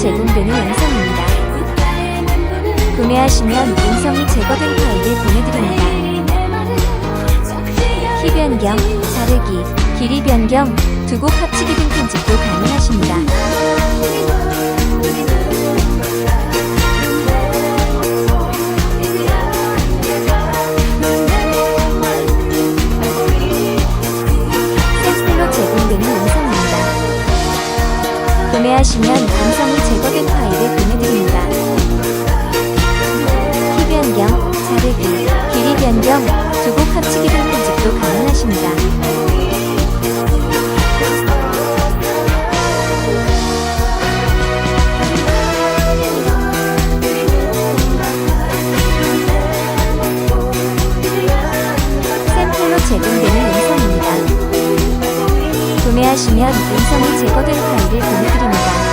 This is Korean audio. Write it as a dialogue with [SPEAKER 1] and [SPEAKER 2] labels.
[SPEAKER 1] 제공되는 음성입니다. 구매하시면 음성이 제거된 파일을 보내드립니다. 키 변경, 자르기, 길이 변경, 두 곡 합치기 구매하시면 음성이 제거된 파일을 보내드립니다. 키 변경, 자르기, 길이 변경, 두곡 합치기 등 편집도 가능하십니다. 구매하시면 음성이 제거된 파일을 보내드립니다.